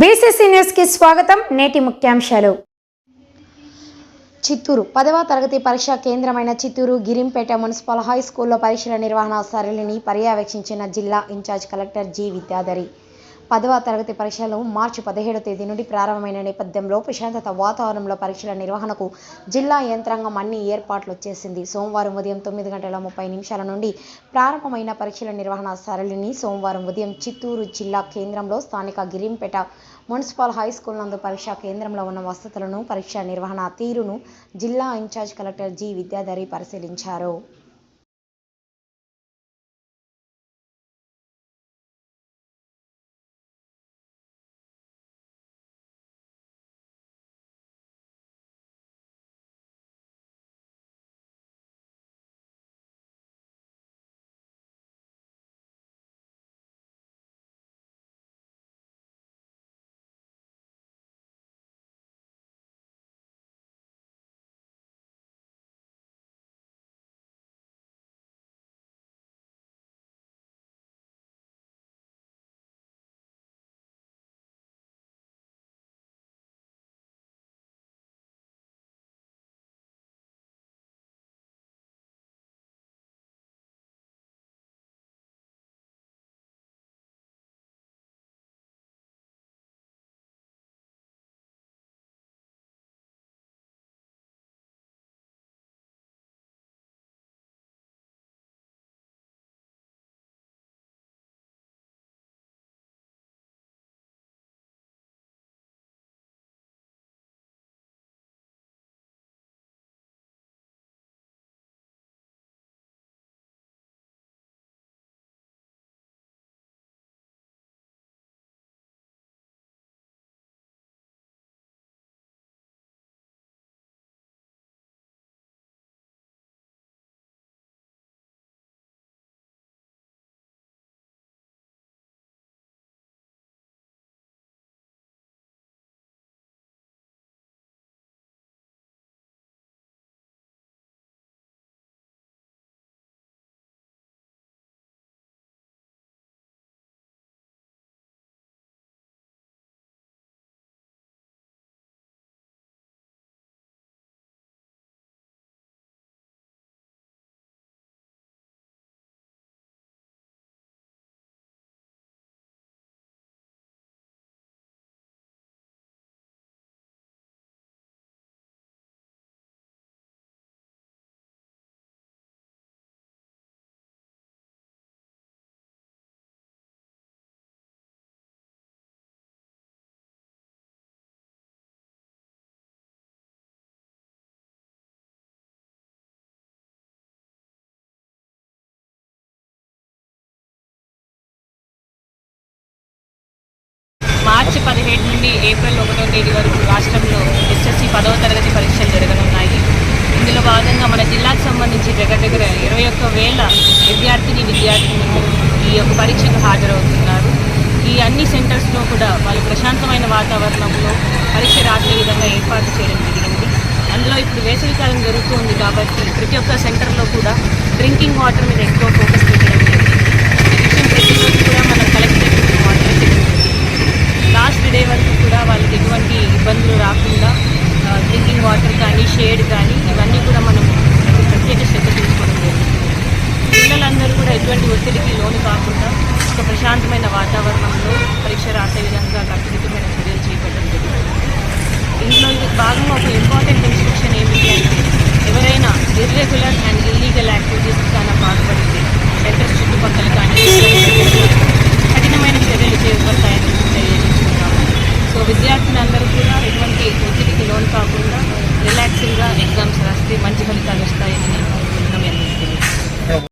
BCC న్యూస్కి స్వాగతం. నేటి ముఖ్యాంశాలు. చిత్తూరు పదవ తరగతి పరీక్షా కేంద్రమైన చిత్తూరు గిరింపేట మున్సిపల్ హై స్కూల్లో పరీక్షల నిర్వహణ సరళిని పర్యవేక్షించిన జిల్లా ఇన్ఛార్జ్ కలెక్టర్ జి విద్యాధరి. పదవ తరగతి పరీక్షలు మార్చి పదిహేడో తేదీ నుండి ప్రారంభమైన నేపథ్యంలో ప్రశాంతత వాతావరణంలో పరీక్షల నిర్వహణకు జిల్లా యంత్రాంగం అన్ని ఏర్పాట్లు చేసింది. సోమవారం ఉదయం తొమ్మిది గంటల ముప్పై నిమిషాల నుండి ప్రారంభమైన పరీక్షల నిర్వహణ సరళిని సోమవారం ఉదయం చిత్తూరు జిల్లా కేంద్రంలో స్థానిక గిరింపేట మున్సిపల్ హై స్కూల్ నందు పరీక్షా కేంద్రంలో ఉన్న వసతులను పరీక్ష నిర్వహణ తీరును జిల్లా ఇన్ఛార్జ్ కలెక్టర్ జి విద్యాధరి పరిశీలించారు. మార్చి పదిహేడు నుండి ఏప్రిల్ ఒకటో తేదీ వరకు రాష్ట్రంలో ఎస్ఎస్సి పదవ తరగతి పరీక్షలు జరగనున్నాయి. ఇందులో భాగంగా మన జిల్లాకు సంబంధించి దగ్గర దగ్గర ఇరవై ఒక్క వేల విద్యార్థిని విద్యార్థినులు ఈ యొక్క పరీక్షకు హాజరవుతున్నారు. ఈ అన్ని సెంటర్స్లో కూడా వాళ్ళు ప్రశాంతమైన వాతావరణంలో పరీక్ష రాసే విధంగా ఏర్పాటు చేయడం జరిగింది. అందులో ఇప్పుడు వేసవికాలం జరుగుతుంది కాబట్టి ప్రతి ఒక్క సెంటర్లో కూడా డ్రింకింగ్ వాటర్ మీద ఎక్కువ ఫోకస్ పెట్టడం జరిగింది ఈ విషయం ప్రతిరోజు కూడా మనం కలెక్టరేట్ మానిటర్ చేయడం జరిగింది లాస్ట్ డే వరకు కూడా వాళ్ళకి ఎటువంటి ఇబ్బందులు రాకుండా డ్రింకింగ్ వాటర్ కానీ షేడ్ కానీ ఇవన్నీ కూడా మనం ప్రత్యేక శ్రద్ధ తీసుకోవడం జరుగుతుంది పిల్లలందరూ కూడా ఎటువంటి ఒత్తిడికి లోను కాకుండా ఒక ప్రశాంతమైన వాతావరణంలో పరీక్ష రాసే విధంగా కట్టుదిట్టమైన చర్యలు చేపట్టడం జరుగుతుంది ఇందులో ఇది భాగంగా ఒక ఇంపార్టెంట్ ఇన్స్ట్రక్షన్ ఏమిటి అంటే ఎవరైనా ఇర్రెగ్యులర్ అండ్ ఇల్లీగల్ యాక్టివిటీస్ కానీ పాల్పడితే సెంటర్స్ చుట్టుపక్కల కానీ కఠినమైన చర్యలు చేపడతాయని తెలియజేస్తున్నాము. సో విద్యార్థులందరూ కూడా ఎటువంటి ఒత్తిడికి లోన్ కాకుండా రిలాక్సింగ్గా ఎగ్జామ్స్ రాస్తే మంచి ఫలితాలు వస్తాయని